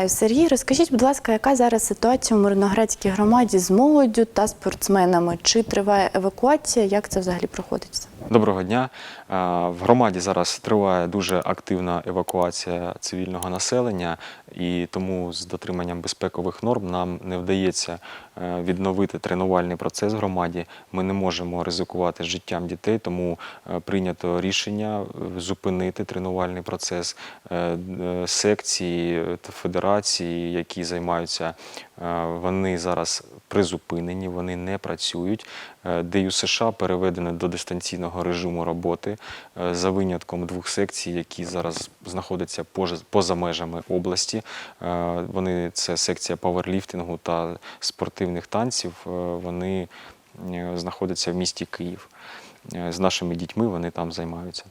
Вітаю, Сергій. Розкажіть, будь ласка, яка зараз ситуація у Мирноградській громаді з молоддю та спортсменами? Чи триває евакуація? Як це взагалі проходить? Доброго дня. Е, В громаді зараз триває дуже активна евакуація цивільного населення, і тому з дотриманням безпекових норм нам не вдається е, відновити тренувальний процес в громаді. Ми не можемо ризикувати життям дітей, тому е, прийнято рішення зупинити тренувальний процес секції та федерації, які займаються, вони зараз призупинені, вони не працюють. Е, ДЮ США переведено до дистанційного режиму роботи е, за винятком двох секцій, які зараз знаходяться поза- межами області. Е, Вони це секція паверліфтингу та спортивних танців. е, Вони е, знаходяться в місті Київ. Е, З нашими дітьми вони там займаються.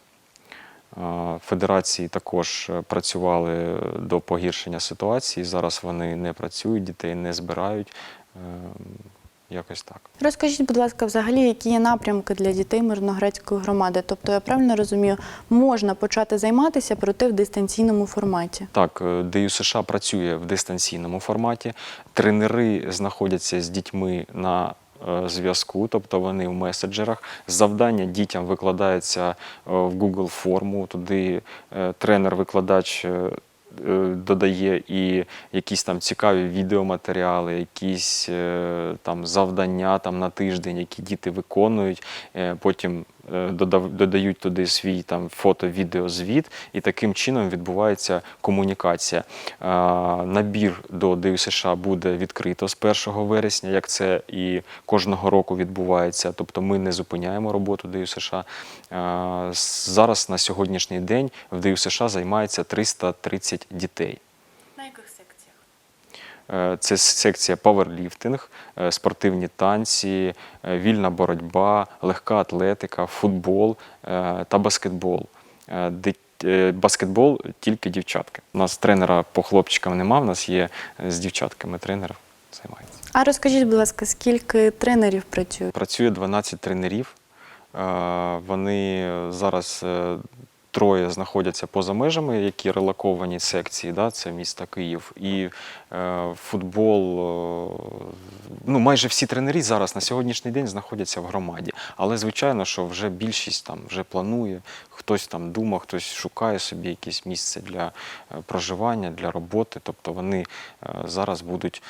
Федерації також е, працювали до погіршення ситуації. Зараз вони не працюють, дітей не збирають. Е, Якось так. Розкажіть, будь ласка, взагалі, які є напрямки для дітей Мирноградської громади? Тобто, я правильно розумію, можна почати займатися, проте в дистанційному форматі. Так, е, ДЮ США працює в дистанційному форматі. Тренери знаходяться з дітьми на зв'язку, тобто вони в меседжерах. Завдання дітям викладається е, в Google форму. Туди е, тренер-викладач. е, е, Додає і якісь там цікаві відеоматеріали, якісь е, там завдання там на тиждень, які діти виконують. Е, Потім е, додають туди свій там фото-відеозвіт, і таким чином відбувається комунікація. Е, Набір до ДЮ США буде відкрито з 1 вересня, як це і кожного року відбувається. Тобто ми не зупиняємо роботу ДЮ США. Е, Зараз на сьогоднішній день в ДЮ США займається 330 дітей. На яких секціях? Е, Це секція паверліфтинг, е, спортивні танці, е, вільна боротьба, легка атлетика, футбол е, та баскетбол. Е, е, Баскетбол тільки дівчатки. У нас тренера по хлопчикам нема, в нас є е, з дівчатками тренер займається. А розкажіть, будь ласка, скільки тренерів працює? Працює 12 тренерів. Е, Вони зараз е, троє знаходяться поза межами, які релоковані секції, да, це місто Київ. І е, футбол, е, ну майже всі тренері зараз на сьогоднішній день знаходяться в громаді. Але звичайно, що вже більшість там вже планує, хтось там думає, хтось шукає собі якесь місце для е, проживання, для роботи. Тобто вони е, зараз будуть.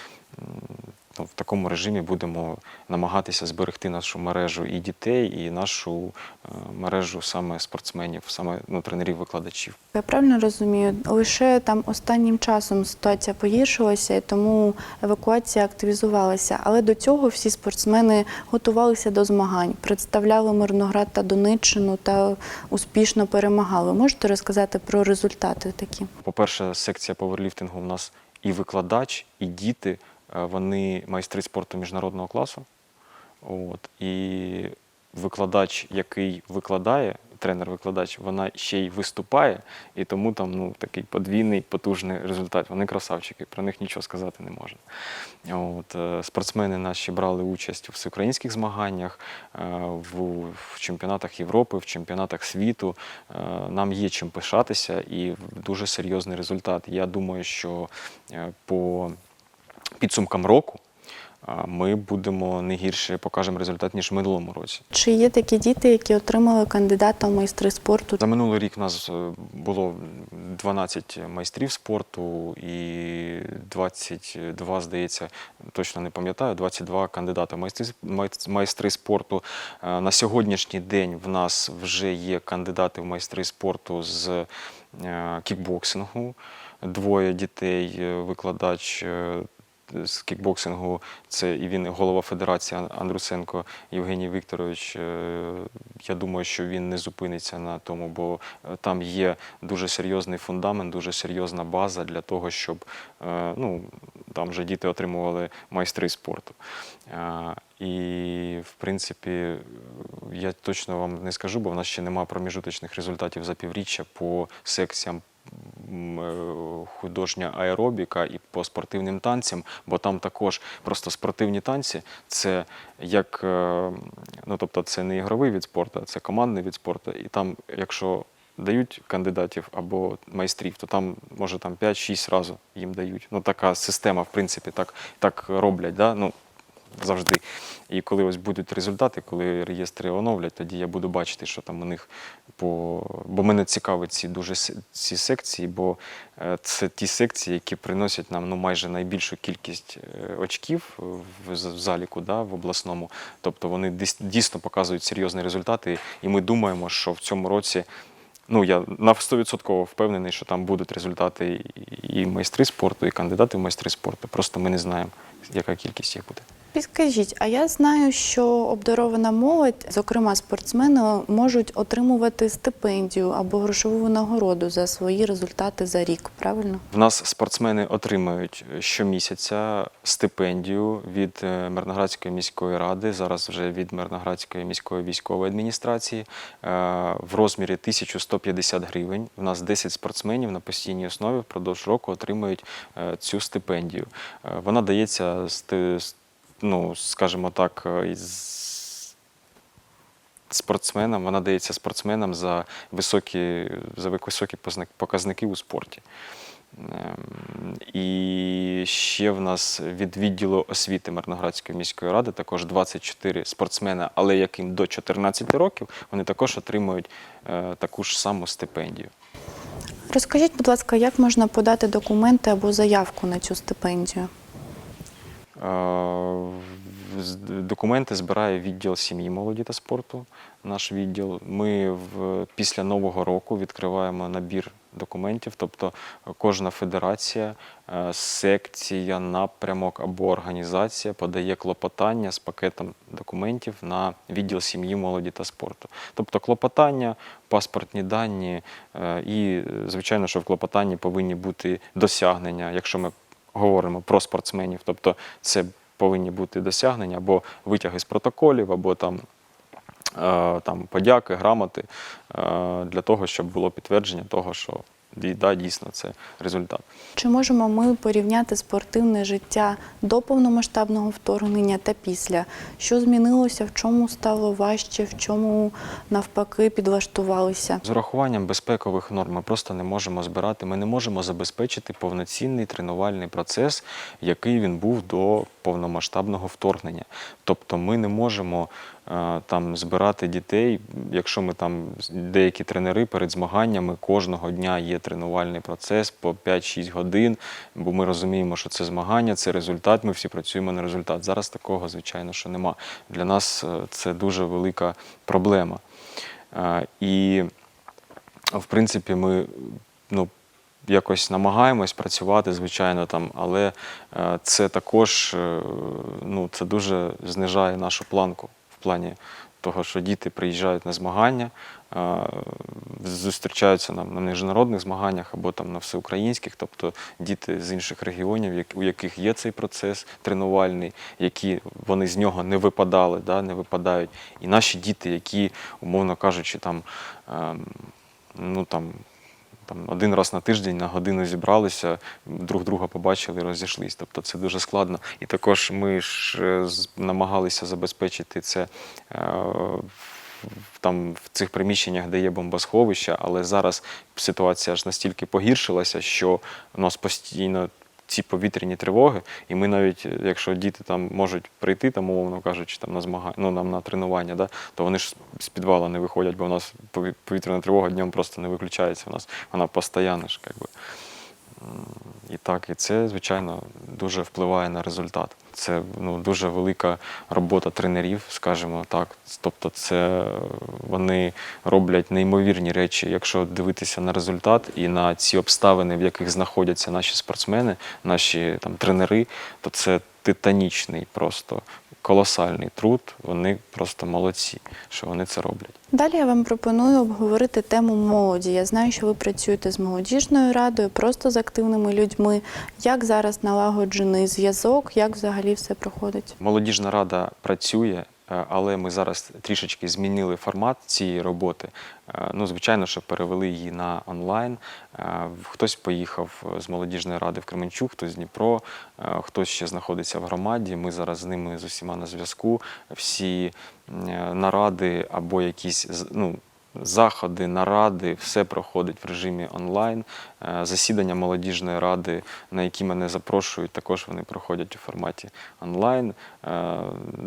В такому режимі будемо намагатися зберегти нашу мережу і дітей, і нашу е, мережу саме спортсменів, саме ну, тренерів-викладачів. Я правильно розумію, лише там останнім часом ситуація погіршилася, і тому евакуація активізувалася. Але до цього всі спортсмени готувалися до змагань, представляли Мирноград та Донеччину та успішно перемагали. Можете розказати про результати такі? По-перше, секція паверліфтингу у нас і викладач, і діти, вони майстри спорту міжнародного класу. От. І викладач, який викладає, тренер-викладач, вона ще й виступає, і тому там ну, такий подвійний, потужний результат. Вони красавчики, про них нічого сказати не можна. От, е, спортсмени наші брали участь у всеукраїнських змаганнях, е, в, чемпіонатах Європи, в чемпіонатах світу. Е, Нам є чим пишатися і дуже серйозний результат. Я думаю, що е, по підсумкам року ми будемо не гірше покажемо результат, ніж в минулому році. Чи є такі діти, які отримали кандидата в майстри спорту? За минулий рік у нас е, було 12 майстрів спорту і 22, здається, точно не пам'ятаю, 22 кандидати в майстри, майстри спорту. Е, На сьогоднішній день в нас вже є кандидати в майстри спорту з е, кікбоксингу. Двоє дітей, викладач з кікбоксингу, це і він голова федерації Андрусенко Євгеній Вікторович. Е, Я думаю, що він не зупиниться на тому, бо е, там є дуже серйозний фундамент, дуже серйозна база для того, щоб е, ну, там вже діти отримували майстри спорту. І, в принципі, я точно вам не скажу, бо в нас ще немає проміжуточних результатів за півріччя по секціям художня аеробіка і по спортивним танцям, бо там також просто спортивні танці це як е, ну тобто це не ігровий від спорту, це командний від спорту. І там, якщо дають кандидатів або майстрів, то там може там 5-6 разів їм дають. Ну така система, в принципі, так, так роблять. Да? Ну, завжди. І коли ось будуть результати, коли реєстри оновлять, тоді я буду бачити, що там у них по. Бо мене цікавить ці дуже ці секції, бо е, це ті секції, які приносять нам ну, майже найбільшу кількість е, очків в, заліку да, в обласному. Тобто вони дійсно показують серйозні результати, і ми думаємо, що в цьому році. Ну, я на 100% впевнений, що там будуть результати і майстри спорту, і кандидати в майстри спорту. Просто ми не знаємо, яка кількість їх буде. Підкажіть, а я знаю, що обдарована молодь, зокрема спортсмени, можуть отримувати стипендію або грошову нагороду за свої результати за рік, правильно? В нас спортсмени отримують щомісяця стипендію від е, Мирноградської міської ради, зараз вже від Мирноградської міської військової адміністрації е, в розмірі 1150 гривень. У нас 10 спортсменів на постійній основі впродовж року отримують е, цю стипендію. Вона дається с- ну, скажімо так, е, із спортсменам, вона дається спортсменам за високі, за високі показники у спорті. Ем, І ще в нас від відділу освіти Мирноградської міської ради також 24 спортсмена, але яким до 14 років, вони також отримують е, таку ж саму стипендію. Розкажіть, будь ласка, як можна подати документи або заявку на цю стипендію? Документи збирає відділ сім'ї, молоді та спорту. Наш відділ. Ми в, після Нового року відкриваємо набір документів, тобто кожна федерація, е, секція, напрямок або організація подає клопотання з пакетом документів на відділ сім'ї, молоді та спорту. Тобто клопотання, паспортні дані е, і, звичайно, що в клопотанні повинні бути досягнення, якщо ми говоримо про спортсменів, тобто це повинні бути досягнення або витяги з протоколів, або там, е, там подяки, грамоти е, для того, щоб було підтвердження того, що да, дійсно це результат. Чи можемо ми порівняти спортивне життя до повномасштабного вторгнення та після? Що змінилося, в чому стало важче, в чому навпаки підлаштувалися? З урахуванням безпекових норм ми просто не можемо збирати, ми не можемо забезпечити повноцінний тренувальний процес, який він був до повномасштабного вторгнення. Тобто ми не можемо там збирати дітей, якщо ми там деякі тренери перед змаганнями кожного дня є тренувальний процес по 5-6 годин, бо ми розуміємо, що це змагання, це результат. Ми всі працюємо на результат. Зараз такого, звичайно, що нема. Для нас е, це дуже велика проблема. Е, І в принципі, ми ну, якось намагаємось працювати, звичайно, там, але е, це також е, ну, це дуже знижає нашу планку плані того, що діти приїжджають на змагання, е, зустрічаються на, на міжнародних змаганнях або там на всеукраїнських, тобто діти з інших регіонів, у яких є цей процес тренувальний, які вони з нього не випадали, да, не випадають. І наші діти, які, умовно кажучи, там, ем, ну там. Там один раз на тиждень на годину зібралися, друг друга побачили, розійшлись. Тобто це дуже складно. І також ми ж е, намагалися забезпечити це е, там в цих приміщеннях, де є бомбосховища, але зараз ситуація ж настільки погіршилася, що у нас постійно ці повітряні тривоги, і ми навіть, е, якщо діти там можуть прийти, там, умовно кажучи, там на змагання, ну нам на тренування, да, то вони ж з підвала не виходять, бо у нас пові- повітряна тривога днем просто не виключається. У нас вона постійна ж, як би. М, І так, і це, звичайно, дуже впливає на результат. Це ну, дуже велика робота тренерів, скажімо так. Тобто, це вони роблять неймовірні речі, якщо дивитися на результат і на ці обставини, в яких знаходяться наші спортсмени, наші там тренери, то це титанічний, просто колосальний труд. Вони просто молодці, що вони це роблять. Далі я вам пропоную обговорити тему молоді. Я знаю, що ви працюєте з молодіжною радою, просто з активними людьми. Як зараз налагоджений зв'язок, як взагалі все проходить? Молодіжна рада працює, але ми зараз трішечки змінили формат цієї роботи. Е, Ну, звичайно, що перевели її на онлайн. Е, Хтось поїхав з молодіжної ради в Кременчук, хтось з Дніпро, е, хтось ще знаходиться в громаді. Ми зараз з ними з усіма на зв'язку. Всі е, наради або якісь ну, заходи, наради, все проходить в режимі онлайн. Е, Засідання молодіжної ради, на які мене запрошують, також вони проходять у форматі онлайн. Е,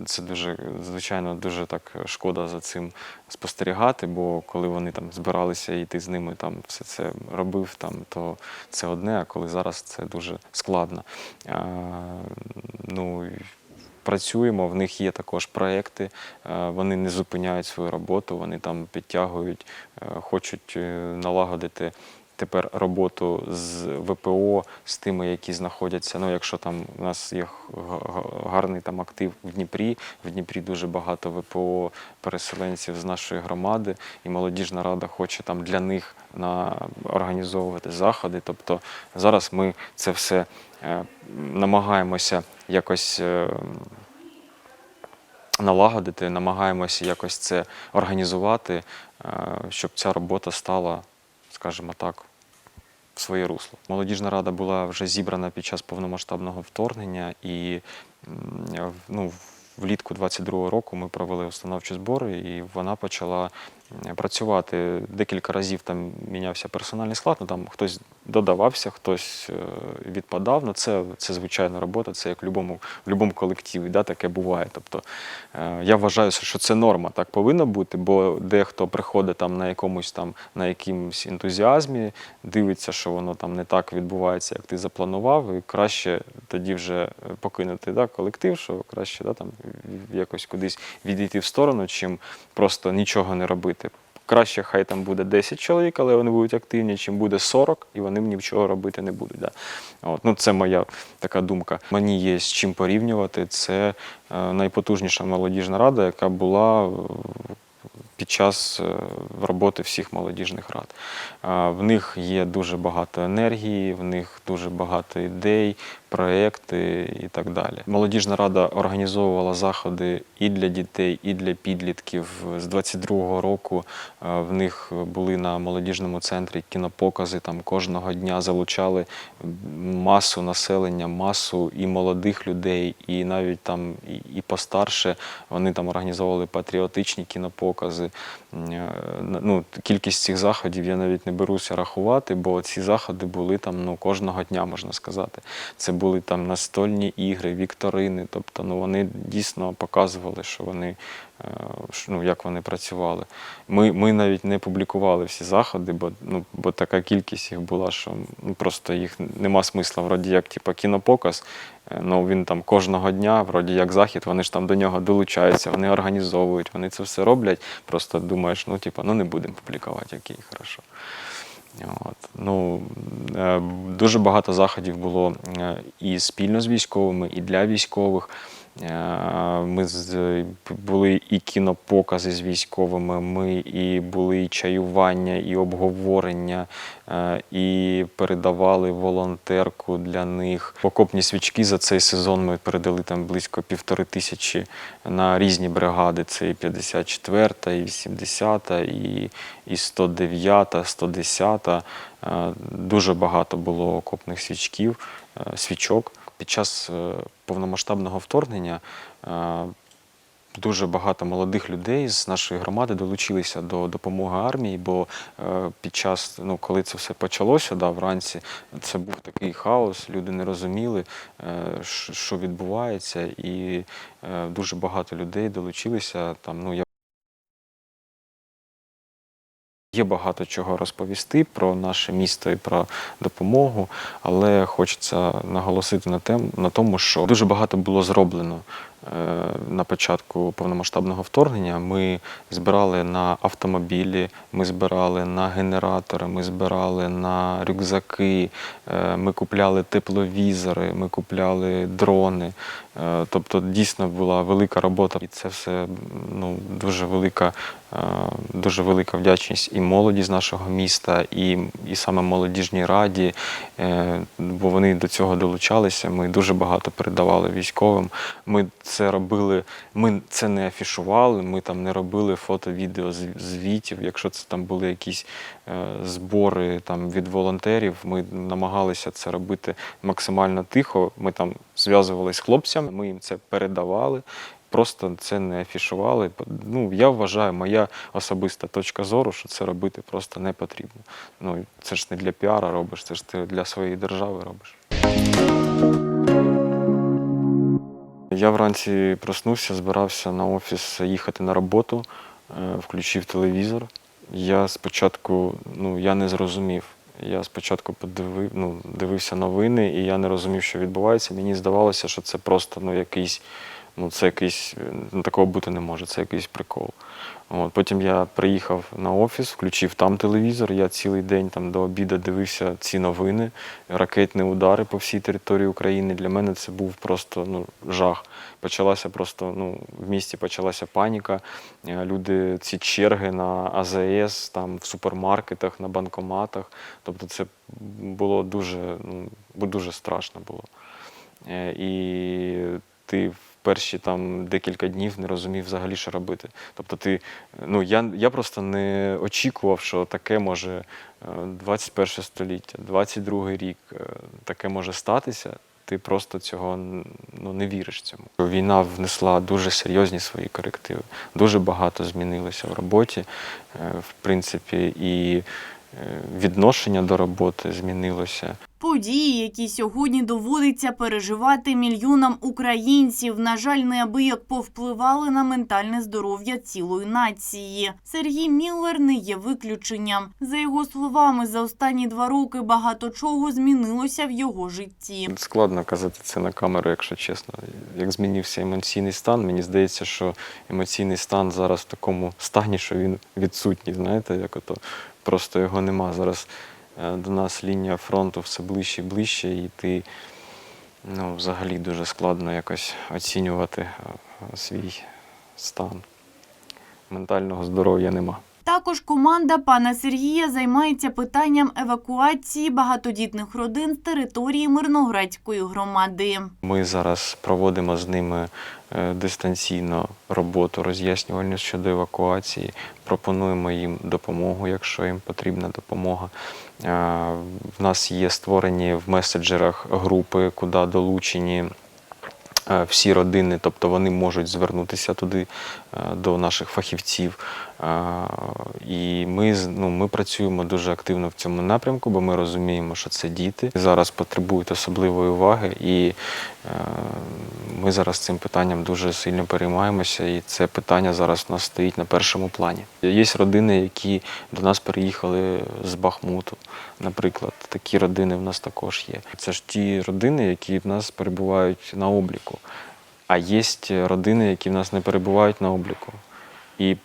Це дуже, звичайно, дуже так шкода за цим спостерігати, бо коли вони там збиралися і ти з ними там все це робив, там, то це одне, а коли зараз це дуже складно. Е, Ну, працюємо, в них є також проекти, е, вони не зупиняють свою роботу, вони там підтягують, е, хочуть е, налагодити. Тепер роботу з ВПО з тими, які знаходяться. Ну, якщо там у нас є гарний там актив в Дніпрі, в Дніпрі дуже багато ВПО переселенців з нашої громади, і молодіжна рада хоче там для них на організовувати заходи. Тобто зараз ми це все е, намагаємося якось. е, налагодити, намагаємося якось це організувати, е, щоб ця робота стала, скажімо так, в своє русло. Молодіжна рада була вже зібрана під час повномасштабного вторгнення, і ну, влітку 22-го року ми провели установчі збори, і вона почала працювати. Декілька разів там мінявся персональний склад, ну, там хтось додавався, хтось е, відпадав. Ну, це, це звичайна робота, це як в будь-якому будь-якому колективі, да, таке буває. Тобто е, я вважаю, що це норма, так повинно бути, бо дехто приходить там на якомусь там на якимсь ентузіазмі, дивиться, що воно там не так відбувається, як ти запланував, і краще тоді вже покинути да, колектив, що краще да, там якось кудись відійти в сторону, чим просто нічого не робити. Краще хай там буде 10 чоловік, але вони будуть активні, чим буде 40, і вони нічого робити не будуть. Да. От, ну, це моя така думка. Мені є з чим порівнювати. Це е, найпотужніша молодіжна рада, яка була е, під час е, роботи всіх молодіжних рад. В них є дуже багато енергії, в них дуже багато ідей, проекти і так далі. Молодіжна рада організовувала заходи і для дітей, і для підлітків. З 22-го року е, в них були на молодіжному центрі кінопокази. Там кожного дня залучали масу населення, масу і молодих людей, і навіть там і, постарше. Вони там організовували патріотичні кінопокази. Е, Ну, кількість цих заходів я навіть не беруся рахувати, бо ці заходи були там ну, кожного дня, можна сказати. Це були там настольні ігри, вікторини. Тобто ну, вони дійсно показували, що вони, е, ну, як вони працювали. Ми, ми навіть не публікували всі заходи, бо, ну, бо така кількість їх була, що ну, просто їх нема смисла. Вроді як типу, кінопоказ, е, ну він там кожного дня, вроді як захід, вони ж там до нього долучаються, вони організовують, вони це все роблять. Просто думаєш, ну, типу, ну не будемо публікувати, окей, хорошо. От. Ну, е, дуже багато заходів було е, і спільно з військовими, і для військових. Е, Ми були і кінопокази з військовими, ми і були і чаювання, і обговорення, е, і передавали волонтерку для них. Окопні свічки за цей сезон ми передали там близько півтори тисячі на різні бригади. Це і 54-та, і 80-та, і, і 109-та, 110-та. Е, Дуже багато було окопних свічків, свічок. Під час е, повномасштабного вторгнення е, дуже багато молодих людей з нашої громади долучилися до допомоги армії, бо е, під час, ну, коли це все почалося, да, вранці, це був такий хаос, люди не розуміли, що- відбувається, і дуже багато людей долучилися. Там, ну, я Є багато чого розповісти про наше місто і про допомогу, але хочеться наголосити на тем, на тому, що дуже багато було зроблено на початку повномасштабного вторгнення. Ми збирали на автомобілі, ми збирали на генератори, ми збирали на рюкзаки, е, ми купляли тепловізори, ми купляли дрони. Е, Тобто дійсно була велика робота, і це все ну, дуже велика, е, дуже велика вдячність і молоді з нашого міста, і, і саме молодіжній раді, е, бо вони до цього долучалися. Ми дуже багато передавали військовим. Ми це робили ми це не афішували, ми там не робили фото-відео звітів. Якщо це там були якісь е, збори там від волонтерів, ми намагалися це робити максимально тихо. Ми там зв'язувалися з хлопцями, ми їм це передавали. Просто це не афішували. Ну, я вважаю, моя особиста точка зору, що це робити просто не потрібно. Ну, це ж не для піара робиш, це ж ти для своєї держави робиш. Я вранці проснувся, збирався на офіс їхати на роботу, е, включив телевізор. Я спочатку ну, я не зрозумів. Я спочатку подивив, ну, дивився новини, і я не розумів, що відбувається. Мені здавалося, що це просто ну, якийсь, ну, це якийсь, ну, такого бути не може, це якийсь прикол. От, потім я приїхав на офіс, включив там телевізор. Я цілий день там до обіду дивився ці новини, ракетні удари по всій території України. Для мене це був просто ну, жах. Почалася просто ну, в місті почалася паніка. Е, Люди, ці черги на АЗС, там в супермаркетах, на банкоматах. Тобто це було дуже, ну, дуже страшно було. Е, І ти перші там декілька днів не розумів взагалі, що робити. Тобто ти, ну я, я просто не очікував, що таке може е, 21 століття, 22 рік, е, таке може статися. Ти просто цього ну, не віриш цьому. Війна внесла дуже серйозні свої корективи. Дуже багато змінилося в роботі, е, в принципі, і е, відношення до роботи змінилося. Події, які сьогодні доводиться переживати мільйонам українців, на жаль, неабияк повпливали на ментальне здоров'я цілої нації. Сергій Міллер не є виключенням. За його словами, за останні два роки багато чого змінилося в його житті. Складно казати це на камеру, якщо чесно. Як змінився емоційний стан, мені здається, що емоційний стан зараз в такому стані, що він відсутній. Знаєте, як ото просто його нема. Зараз е, до нас лінія фронту все ближче і ближче, і ти ну, взагалі дуже складно якось оцінювати е, свій стан. Ментального здоров'я нема. Також команда пана Сергія займається питанням евакуації багатодітних родин з території Мирноградської громади. Ми зараз проводимо з ними е, дистанційно роботу роз'яснювальну щодо евакуації. Пропонуємо їм допомогу, якщо їм потрібна допомога. Е, В нас є створені в меседжерах групи, куди долучені. е, Всі родини, тобто вони можуть звернутися туди до наших фахівців. І ми, ну, ми працюємо дуже активно в цьому напрямку, бо ми розуміємо, що це діти зараз потребують особливої уваги, і е, ми зараз цим питанням дуже сильно переймаємося, і це питання зараз у нас стоїть на першому плані. Є родини, які до нас переїхали з Бахмуту, наприклад. Такі родини в нас також є. Це ж ті родини, які в нас перебувають на обліку. А є родини, які в нас не перебувають на обліку. І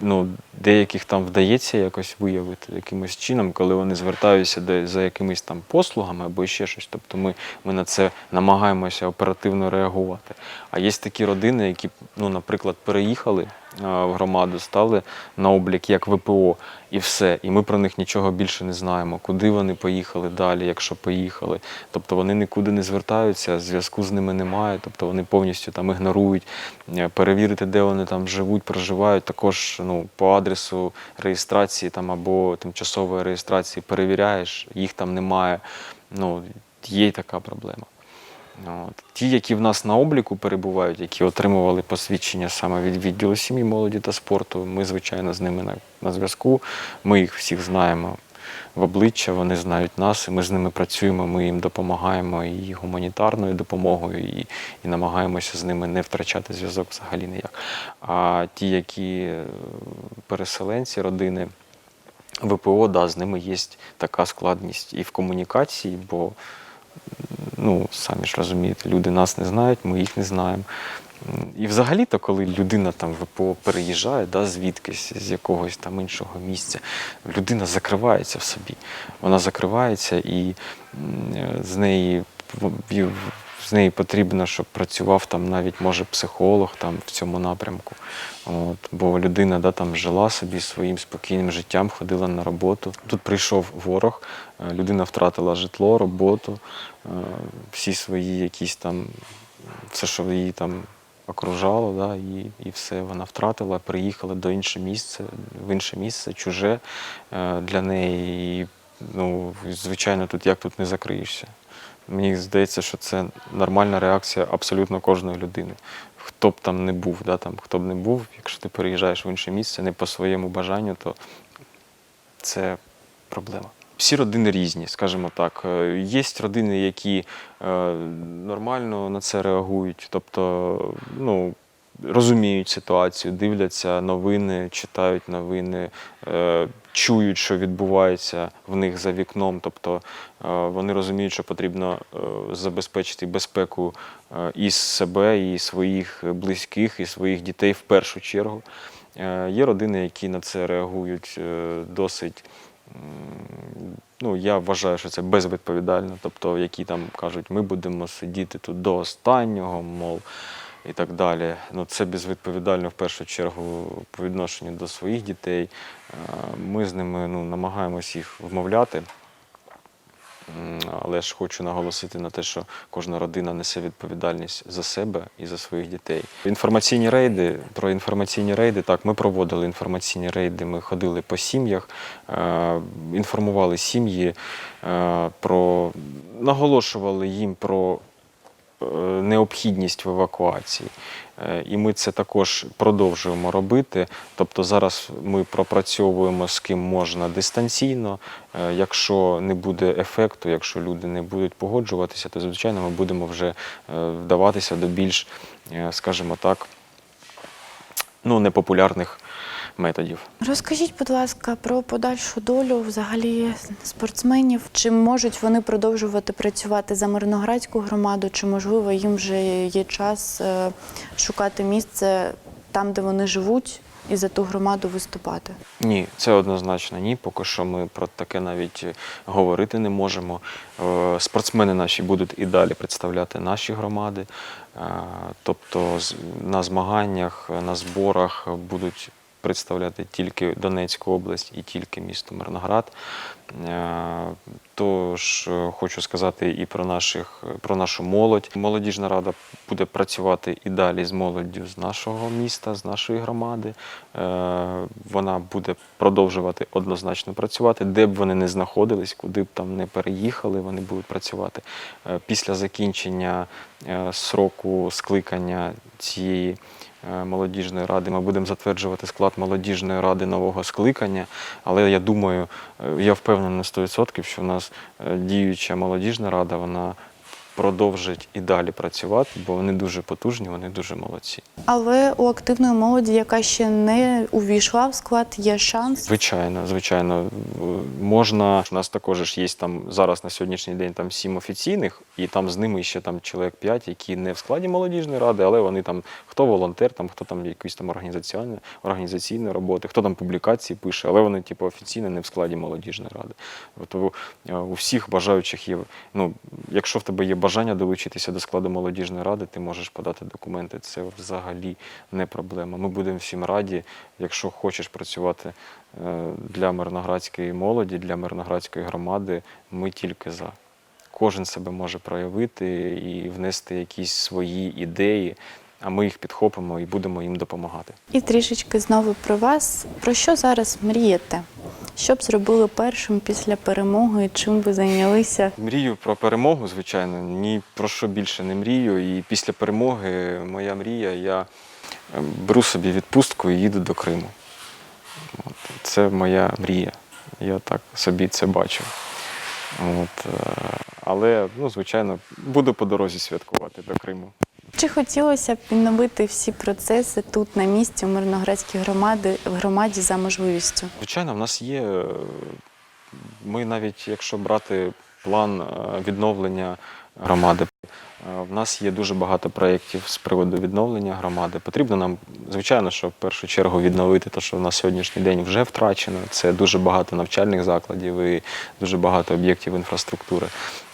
ну, деяких там вдається якось виявити якимось чином, коли вони звертаються де, за якимись там послугами або ще щось. Тобто ми, ми на це намагаємося оперативно реагувати. А є такі родини, які, ну, наприклад, переїхали в громаду, стали на облік як ВПО і все. І ми про них нічого більше не знаємо, куди вони поїхали далі, якщо поїхали. Тобто вони нікуди не звертаються, зв'язку з ними немає, тобто вони повністю там ігнорують. Е, Перевірити, де вони там живуть, проживають, також ну, по адресу реєстрації там, або тимчасової реєстрації перевіряєш, їх там немає. Ну, є така проблема. От. Ті, які в нас на обліку перебувають, які отримували посвідчення саме від відділу сім'ї, молоді та спорту, ми, звичайно, з ними на, на зв'язку. Ми їх всіх знаємо в обличчя, вони знають нас, і ми з ними працюємо, ми їм допомагаємо і гуманітарною допомогою, і, і намагаємося з ними не втрачати зв'язок взагалі ніяк. А ті, які е, переселенці, родини, ВПО, да, з ними є така складність і в комунікації, бо ну, самі ж розумієте, люди нас не знають, ми їх не знаємо. І взагалі-то, коли людина там ВПО переїжджає, да, звідкись, з якогось там іншого місця, людина закривається в собі. Вона закривається і з неї з неї потрібно, щоб працював там навіть може психолог там в цьому напрямку. От, бо людина да, там жила собі своїм спокійним життям, ходила на роботу. Тут прийшов ворог, е, людина втратила житло, роботу, е, всі свої якісь там, все, що її там окружало, да, і, і все, вона втратила, приїхала до інше місце, в інше місце, чуже е, для неї. І, ну, звичайно, тут як тут не закриєшся. Мені здається, що це нормальна реакція абсолютно кожної людини. Хто б там не був, да, там, хто б не був, якщо ти переїжджаєш в інше місце не по своєму бажанню, то це проблема. Всі родини різні, скажімо так. Е, Є родини, які е, нормально на це реагують, тобто ну, розуміють ситуацію, дивляться новини, читають новини, е, чують, що відбувається в них за вікном. Тобто е, вони розуміють, що потрібно е, забезпечити безпеку е, і себе, і своїх близьких, і своїх дітей в першу чергу. Є родини, які на це реагують досить. Ну, я вважаю, що це безвідповідально, тобто, які там кажуть, ми будемо сидіти тут до останнього, мов, і так далі. Ну, це безвідповідально в першу чергу по відношенню до своїх дітей. Е, Ми з ними ну, намагаємось їх вмовляти. Але ж хочу наголосити на те, що кожна родина несе відповідальність за себе і за своїх дітей. Інформаційні рейди про інформаційні рейди. Так, ми проводили інформаційні рейди. Ми ходили по сім'ях, е, інформували сім'ї е, про наголошували їм про необхідність в евакуації. Е, І ми це також продовжуємо робити. Тобто зараз ми пропрацьовуємо з ким можна дистанційно. Е, Якщо не буде ефекту, якщо люди не будуть погоджуватися, то звичайно ми будемо вже е, вдаватися до більш, скажімо так, ну, непопулярних методів. Розкажіть, будь ласка, про подальшу долю взагалі спортсменів. Чи можуть вони продовжувати працювати за Мирноградську громаду, чи можливо їм вже є час е, шукати місце там, де вони живуть, і за ту громаду виступати? Ні, це однозначно ні. Поки що ми про таке навіть говорити не можемо. Е, Спортсмени наші будуть і далі представляти наші громади. Е, Тобто на змаганнях, на зборах будуть представляти тільки Донецьку область і тільки місто Мирноград. Е, Тож е, хочу сказати і про наших про нашу молодь. Молодіжна рада буде працювати і далі з молоддю з нашого міста, з нашої громади. Е, Вона буде продовжувати однозначно працювати, де б вони не знаходились, куди б там не переїхали, вони будуть працювати. Після закінчення сроку скликання цієї молодіжної ради ми будемо затверджувати склад молодіжної ради нового скликання. Але я думаю, е, я впевнений на 100%, що в нас е, діюча молодіжна рада вона продовжить і далі працювати, бо вони дуже потужні, вони дуже молодці. Але у активної молоді, яка ще не увійшла в склад, є шанс. Звичайно, звичайно, можна. У нас також є там зараз на сьогоднішній день там сім офіційних, і там з ними ще там чоловік п'ять, які не в складі молодіжної ради, але вони там хто волонтер, там хто там якісь там організаційні, організаційні роботи, хто там публікації пише, але вони типу офіційно не в складі молодіжної ради. От у, всіх бажаючих є. Ну, якщо в тебе є бажання долучитися до складу молодіжної ради, ти можеш подати документи. Це взагалі не проблема. Ми будемо всім раді, якщо хочеш працювати е, для мирноградської молоді, для мирноградської громади, ми тільки за. Кожен себе може проявити і внести якісь свої ідеї, а ми їх підхопимо і будемо їм допомагати. І трішечки знову про вас. Про що зараз мрієте? Що б зробили першим після перемоги? Чим ви зайнялися? Мрію про перемогу, звичайно, ні про що більше не мрію. І після перемоги моя мрія, я е, беру собі відпустку і їду до Криму. Це моя мрія. Я так собі це бачу. От, е, але, ну, звичайно, буду по дорозі святкувати до Криму. Чи хотілося б відновити всі процеси тут на місці у Мирноградській громаді в громаді за можливістю? Звичайно, в нас є. е, Ми навіть якщо брати план е, відновлення громади, е, в нас є дуже багато проєктів з приводу відновлення громади. Потрібно нам, звичайно, що в першу чергу відновити те, що на сьогоднішній день вже втрачено. Це дуже багато навчальних закладів і дуже багато об'єктів інфраструктури.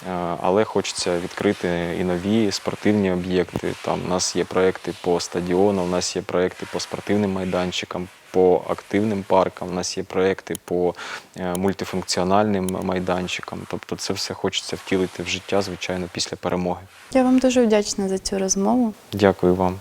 Е, Але хочеться відкрити і нові спортивні об'єкти. Там у нас є проекти по стадіону, у нас є проекти по спортивним майданчикам, по активним паркам, у нас є проекти по е, мультифункціональним майданчикам. Тобто це все хочеться втілити в життя, звичайно, після перемоги. Я вам дуже вдячна за цю розмову. Дякую вам.